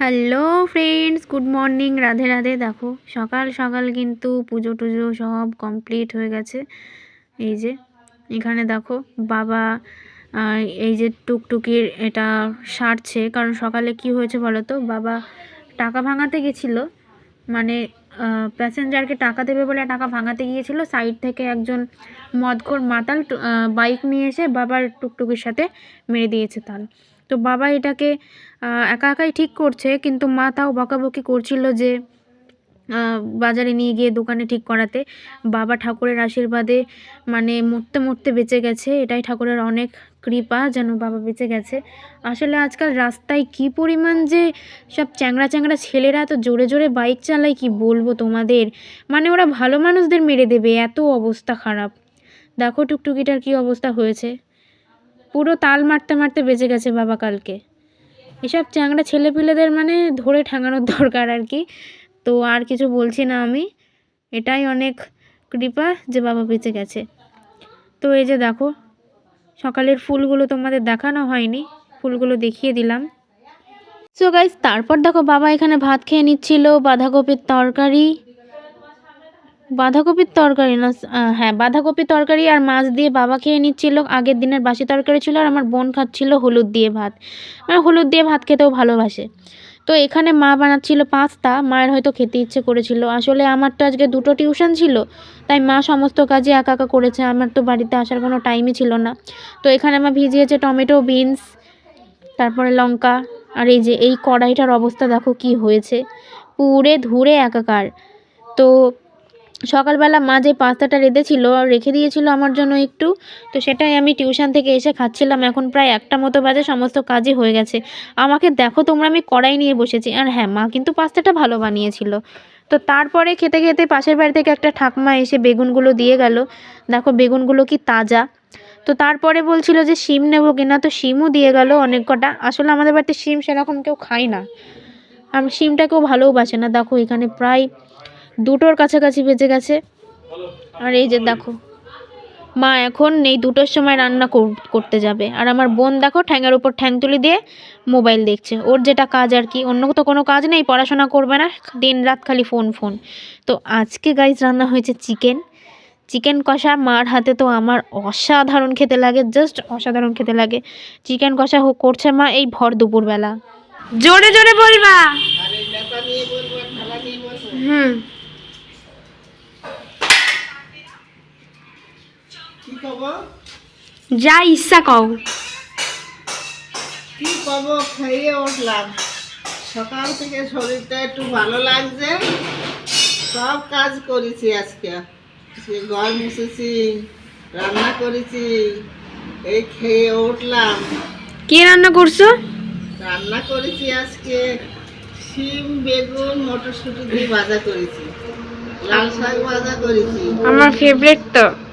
Hello friends, good morning. Radhe Radhe. দেখো, সকাল সকাল কিন্তু পুজো টুজো সব কমপ্লিট হয়ে গেছে। এই যে, এখানে দেখো বাবা এই যে টুকটুকির এটা সারছে। কারণ সকালে কি হয়েছে বলো তো? বাবা টাকা ভাঙাতে গেছিল। মানে প্যাসেঞ্জারকে টাকা দেবে বলে টাকা ভাঙাতে গিয়েছিল। সাইড থেকে একজন মদখোর মাতাল বাইক নিয়ে এসে বাবার টুকটুকির সাথে মেরে দিয়েছে তাল তো বাবা এটাকে একা একাই ঠিক করছে, কিন্তু মা তাও বকাবকি করছিল যে বাজারে নিয়ে গিয়ে দোকানে ঠিক করাতে। বাবা ঠাকুরের আশীর্বাদে মানে মরতে মরতে বেঁচে গেছে। এটাই ঠাকুরের অনেক কৃপা যেন বাবা বেঁচে গেছে। আসলে আজকাল রাস্তায় কি পরিমাণ যে সব চ্যাংড়া চ্যাংড়া ছেলেরা এত জোরে জোরে বাইক চালায়, কি বলব তোমাদের? মানে ওরা ভালো মানুষদের মেরে দেবে, এত অবস্থা খারাপ। দেখো টুকটুকিটার কি অবস্থা হয়েছে। পুরো তাল মারতে মারতে বেঁচে গেছে বাবা কালকে। এসব চ্যাংড়া ছেলেপিলেদের মানে ধরে ঠেঙানোর দরকার আর কি। তো আর কিছু বলছি না আমি। এটাই অনেক কৃপা যে বাবা বেঁচে গেছে। তো এই যে দেখো, সকালের ফুলগুলো তোমাদের দেখানো হয়নি, ফুলগুলো দেখিয়ে দিলাম। সো গাইজ তারপর দেখো বাবা এখানে ভাত খেয়ে নিচ্ছিল, বাঁধাকপির তরকারি বাঁধাকপির তরকারি না হ্যাঁ বাঁধাকপির তরকারি আর মাছ দিয়ে বাবা খেয়ে নিচ্ছিল। আগের দিনের বাসি তরকারি ছিল আর আমার বোন খাচ্ছিল হলুদ দিয়ে ভাত। মানে হলুদ দিয়ে ভাত খেতেও ভালোবাসে। তো এখানে মা বানাচ্ছিল পাস্তা, মায়ের হয়তো খেতে ইচ্ছে করেছিল। আসলে আমার তো আজকে দুটো টিউশন ছিল, তাই মা সমস্ত কাজে একা একা করেছে। আমার তো বাড়িতে আসার কোনো টাইমই ছিল না। তো এখানে মা ভিজিয়েছে টমেটো, বিনস, তারপরে লঙ্কা। আর এই যে, এই কড়াইটার অবস্থা দেখো কি হয়েছে। পুড়ে ধুরে একাকার। তো সকালবেলা মা যে পাস্তাটা রেঁধেছিল রেখে দিয়েছিল আমার জন্য একটু, তো সেটাই আমি টিউশন থেকে এসে খাচ্ছিলাম। এখন প্রায় একটা মতো বাজে, সমস্ত কাজই হয়ে গেছে। আমাকে দেখো, তোমরা আমি কড়াই নিয়ে বসেছি। আর হ্যাঁ মা কিন্তু পাস্তাটা ভালো বানিয়েছিল। তো তারপরে খেতে খেতে পাশের বাড়ি থেকে একটা ঠাকমা এসে বেগুনগুলো দিয়ে গেল। দেখো, বেগুনগুলো কি তাজা। তো তারপরে বলছিল যে শিম নেব কিনা, তো শিমও দিয়ে গেল অনেক কটা। আসলে আমাদের বাড়িতে শিম সেরকম কেউ খায় না। আর শিমটা কেউ ভালোও বাসে না। দেখো, এখানে প্রায় দুটোর কাছাকাছি বেজে গেছে। আর এই যে দেখো মা এখন এই দুটোর সময় রান্না কর- করতে যাবে। আর আমার বোন দেখো ঠ্যাঙের উপর ঠ্যাং তুলে দিয়ে মোবাইল দেখছে। ওর যেটা কাজ আর কি অন্য তো কোনো কাজ নেই পড়াশোনা করবে না দিন রাত খালি ফোন ফোন। তো আজকে গাইজ রান্না হয়েছে চিকেন। চিকেন কষা মার হাতে তো আমার অসাধারণ খেতে লাগে জাস্ট অসাধারণ খেতে লাগে। চিকেন কষা হোক করছে মা এই ভর দুপুরবেলা। জোরে জোরে বলবা। হুম কি খবর যা ইচ্ছা কও। কি খবর? খেয়ে উঠলাম। সকাল থেকে শরীরটা একটু ভালো লাগছে। সব কাজ করেছি আজকে। আজকে ঘর মুছেছি রান্না করেছি এই খেয়ে উঠলাম। কি রান্না করছ? রান্না করেছি আজকে শিম বেগুন মটরশুঁটি দিয়ে ভাজা করেছি। লাল শাক ভাজা করেছি। আমার ফেভারিট তো।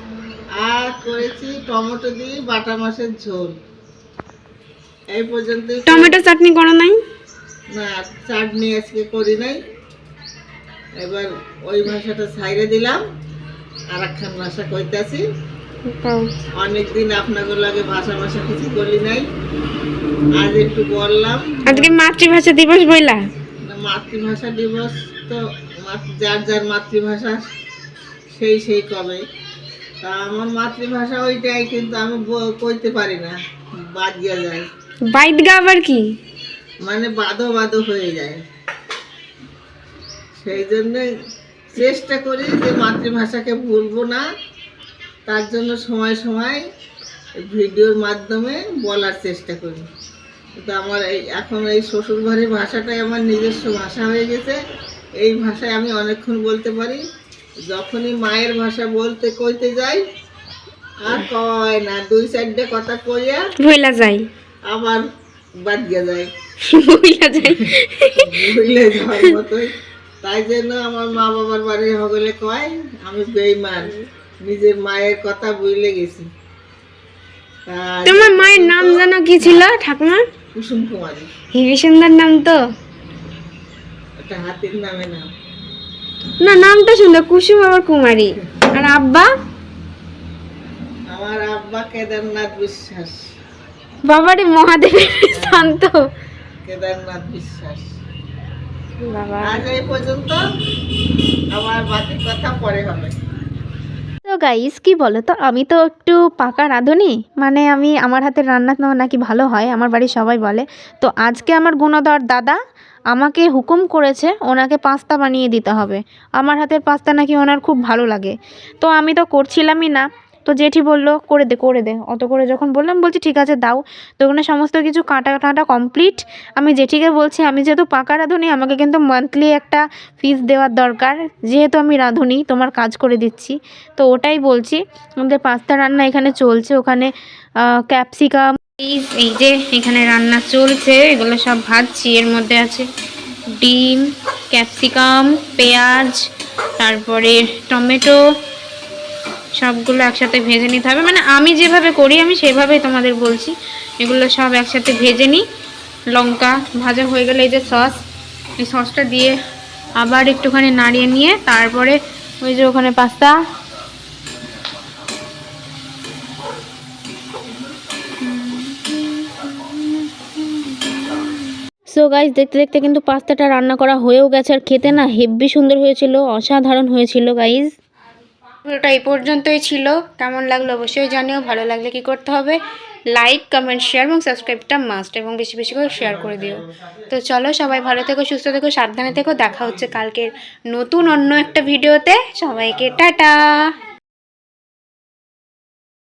আর করেছি টমেটো দিয়ে বাটা মাছের ঝোল। এই পর্যন্ত টমেটো চাটনি করো নাই? না চাটনি আজকে করি নাই। এবার ওই ভাষাটা ছাইরে দিলাম। আর একখান ভাষা কইতাছি। অনেকদিন আপনাদের লাগে ভাষা ভাষা কিছু বলি নাই। আজ একটু বললাম। আজকে মাতৃভাষা দিবস বইলা? না, মাতৃভাষা দিবস তো যার যার মাতৃভাষা সেই সেই কবে। তা আমার মাতৃভাষা ওইটাই কিন্তু আমি কইতে পারি না। বাদ গিয়ে যায়। বাইদ গা আবার কি? মানে বাদো বাদো হয়ে যায়। সেই জন্য চেষ্টা করি যে মাতৃভাষাকে ভুলবো না। তার জন্য সময় সময় ভিডিওর মাধ্যমে বলার চেষ্টা করি। কিন্তু আমার এই এখন এই শ্বশুরবাড়ির ভাষাটাই আমার নিজস্ব ভাষা হয়ে গেছে। এই ভাষায় আমি অনেকক্ষণ বলতে পারি। যখনই মায়ের ভাষা বলতে কইতে যাই আর কয় না দুই চারটে কথা কইয়া ভইলা যাই। আবার বাদ গিয়ে যায় ভইলা যাই। ভুলে যাওয়ার মতোই। তাই জন্য আমার মা বাবার বাড়ি হগলে কয় আমি বেইমান নিজের মায়ের কথা বুঝলে গেছি। তোমার মায়ের নাম জানো কি ছিল ঠাকুমা কুসুম কুমারী। হেবি সুন্দর নাম তো? একটা হাতির নামে নাম। না নামটা সুন্দর কুসুম আমার কুমারী। আর আব্বা? আমার আব্বা কেদারনাথ বিশ্বাস। বাবারে মহাদেবের শান্ত। কেদারনাথ বিশ্বাস। বাবা। আজ এই পর্যন্ত আমার বাকি কথা পরে হবে। তো গাইস কি বলো তো আমি তো একটু পাকা রাঁধুনি মানে আমি আমার হাতের রান্না নাকি ভালো হয়, আমার বাড়ির সবাই বলে। তো আজকে আমার গুণধর দাদা আমাকে হুকুম করেছে, ওনাকে পাস্তা বানিয়ে দিতে হবে। আমার হাতের পাস্তা নাকি ওনার খুব ভালো লাগে। তো আমি তো করছিলামই না। তো জেঠি বলল, করে দে করে দে। অত করে যখন বললাম, বলছি, ঠিক আছে, দাও। তো ওখানে সমস্ত কিছু কাটা টাটা কমপ্লিট আমি জেঠিকে বলছি, আমি যেহেতু পাকা রাঁধুনি, আমাকে কিন্তু মান্থলি একটা ফিস দেওয়ার দরকার। যেহেতু আমি রাঁধুনি, তোমার কাজ করে দিচ্ছি। তো ওটাই বলছি। আমাদের পাস্তা রান্না এখানে চলছে। ওখানে ক্যাপসিকাম এই যে এখানে রান্না চলছে। এগুলো সব ভাজছি। এর মধ্যে আছে ডিম ক্যাপসিকাম পেঁয়াজ, তারপরে টমেটো সবগুলো একসাথে ভেজে নিতে হবে। মানে আমি যেভাবে করি, আমি সেভাবেই তোমাদের বলছি। এগুলো সব একসাথে ভেজে নিই। লঙ্কা ভাজা হয়ে গেলে এই যে সস, এই সসটা দিয়ে আবার একটুখানি নাড়িয়ে নিয়ে তারপরে ওই যে ওখানে পাস্তা। সো গাইজ দেখতে দেখতে কিন্তু পাস্তাটা রান্না করা হয়েও গেছে আর খেতে না হেব্বি সুন্দর হয়েছিল, অসাধারণ হয়েছিল গাইজ ভিডিওটা এই পর্যন্তই ছিল। কেমন লাগল অবশ্যই জানিও, ভালো লাগলে কি করতে হবে? লাইক কমেন্ট শেয়ার এবং সাবস্ক্রাইবটা মাস্ট এবং বেশি বেশি করে শেয়ার করে দিও। তো চলো সবাই ভালো থেকো, সুস্থ থেকো, সাবধানে থেকো। দেখা হচ্ছে কালকের নতুন অন্য একটা ভিডিওতে সবাইকে টাটা!